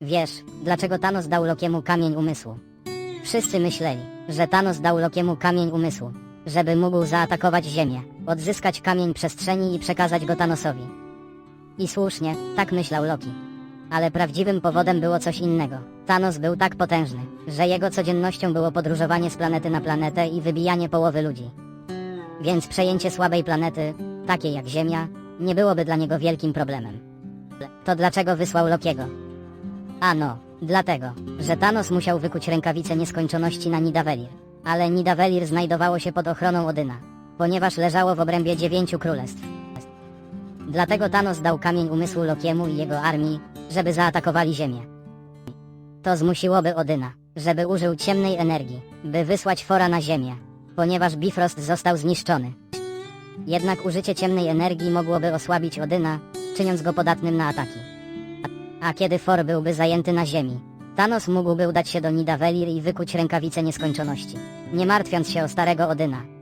Wiesz, dlaczego Thanos dał Lokiemu kamień umysłu? Wszyscy myśleli, że Thanos dał Lokiemu kamień umysłu, żeby mógł zaatakować Ziemię, odzyskać kamień przestrzeni i przekazać go Thanosowi. I słusznie, tak myślał Loki. Ale prawdziwym powodem było coś innego. Thanos był tak potężny, że jego codziennością było podróżowanie z planety na planetę i wybijanie połowy ludzi. Więc przejęcie słabej planety, takiej jak Ziemia, nie byłoby dla niego wielkim problemem. To dlaczego wysłał Lokiego? Ano, dlatego, że Thanos musiał wykuć rękawice nieskończoności na Nidavellir. Ale Nidavellir znajdowało się pod ochroną Odyna, ponieważ leżało w obrębie dziewięciu królestw. Dlatego Thanos dał kamień umysłu Lokiemu i jego armii, żeby zaatakowali Ziemię. To zmusiłoby Odyna, żeby użył ciemnej energii, by wysłać Fora na Ziemię, ponieważ Bifrost został zniszczony. Jednak użycie ciemnej energii mogłoby osłabić Odyna, czyniąc go podatnym na ataki. A, kiedy For byłby zajęty na Ziemi, Thanos mógłby udać się do Nidavellir i wykuć rękawice nieskończoności, nie martwiąc się o starego Odyna.